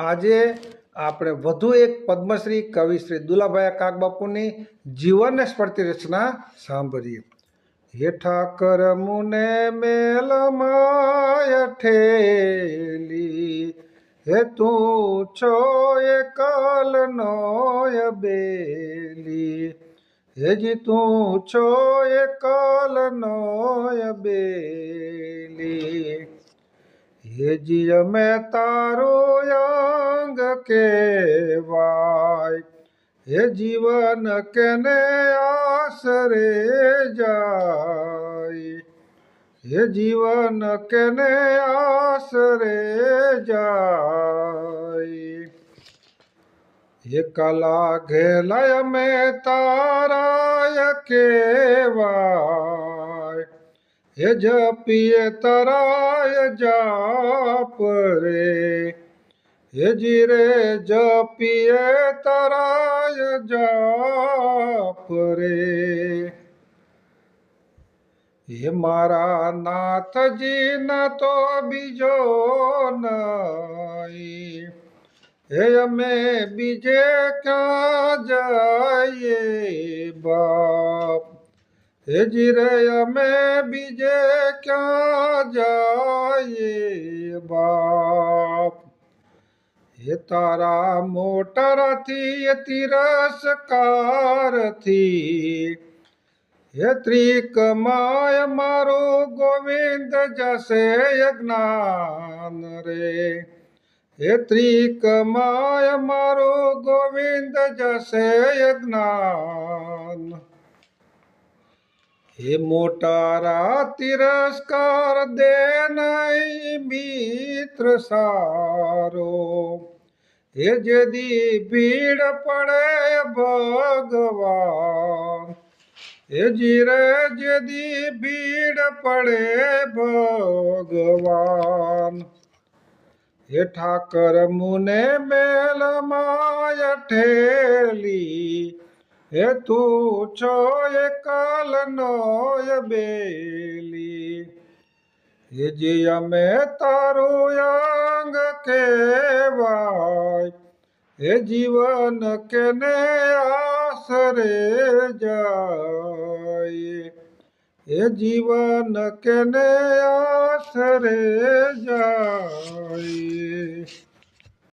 આજે આપણે વધુ એક પદ્મશ્રી કવિ શ્રી દુલાભાઈ કાકબાપુની જીવનને સ્ફૂર્તિ રચના સાંભળીએ. હેઠા કરમુને મેલમાય ઠેલી, હે તું છો એ એકલનો બેલી હેજી તું છો એ એકલનો બેલી. હેજી અમે તારો અંગ કેવાય હે જીવન કેને આશરે જાય? હે જીવન કેને આશરે જાય? એકલા ઘેલાય મેં તારાય કેવાય હે જપીએ તરાય જાપ રે. હે જીરે જપીએ તરાય જાપ રે. હે મારા નાથજી ન તો બીજો નહીં હે અમે બીજે ક્યાં જઈએ બાપ? હે જીરે અમે બીજે ક્યાં જઈએ બાપ? હે તારા મોટરથી તિરસ્કારથી, હે ત્રિકમાય મારો ગોવિંદ જશે જ્ઞાન રે. હે ત્રિકમાય મારો ગોવિંદ જશે જ્ઞાન હે મોટારા તિરસ્કાર દે નહીં મિત્ર સારો. હે જદી ભીડ પડે ભગવાન. હે જીરે જદી ભીડ પડે ભગવાન. હે ઠાકર મુને મેલ માય ઠેલી. હે તું છો એકલ નો બેલી હે જે અમે તારું અંગ કેવાય હે જીવન કેને આશરે જાય હે જીવન કેને આશરે જાય.